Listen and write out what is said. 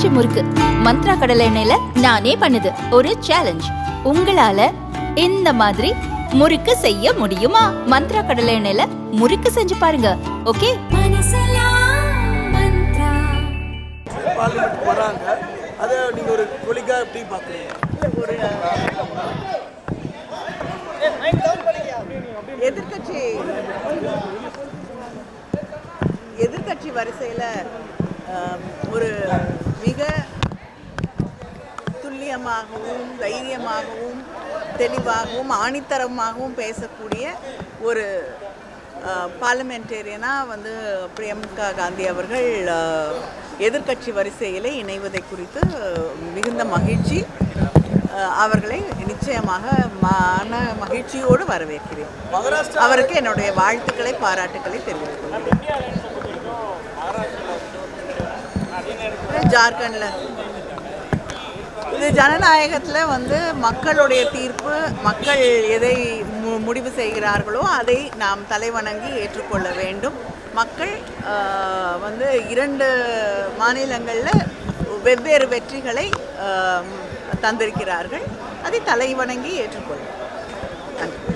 கச்சி முறுக்கு. மந்த்ரா கடலை எண்ணெயில நானே பண்ணுது. ஒரு சேலஞ்ச் உங்களால இந்த மாதிரி முறுக்கு செய்ய முடியுமா? மந்த்ரா கடலை எண்ணெயில முறுக்கு செஞ்சு பாருங்க. ஓகே? பார்லிமெண்ட் வராங்க. அதை நீங்கள் ஒரு கொலிகா எப்படி பார்க்குறீங்க ஒரு எதிர்கட்சி எதிர்கட்சி வரிசையில் ஒரு துல்லியமாகவும் தைரியமாகவும் தெளிவாகவும் ஆணித்தரமாகவும் பேசக்கூடிய ஒரு பார்லிமெண்டேரியனாக வந்து பிரியங்கா காந்தி அவர்கள் அஹ், எதிர்க்கட்சி வரிசையில் இணைவதை குறித்து மிகுந்த மகிழ்ச்சி அவர்களை நிச்சயமாக மன மகிழ்ச்சியோடு வரவேற்கிறேன் அவருக்கு என்னுடைய வாழ்த்துக்களை பாராட்டுக்களை தெரிவித்துக் கொள்கிறேன் ஜார்க்கண்டில் இது ஜனநாயகத்தில் வந்து மக்களுடைய தீர்ப்பு மக்கள் எதை மு- முடிவு செய்கிறார்களோ அதை நாம் தலைவணங்கி ஏற்றுக்கொள்ள வேண்டும். மக்கள் வந்து இரண்டு மாநிலங்களில் வெவ்வேறு வெற்றிகளை தந்திருக்கிறார்கள். அதை தலைவணங்கி ஏற்றுக்கொள்ளும். நன்றி.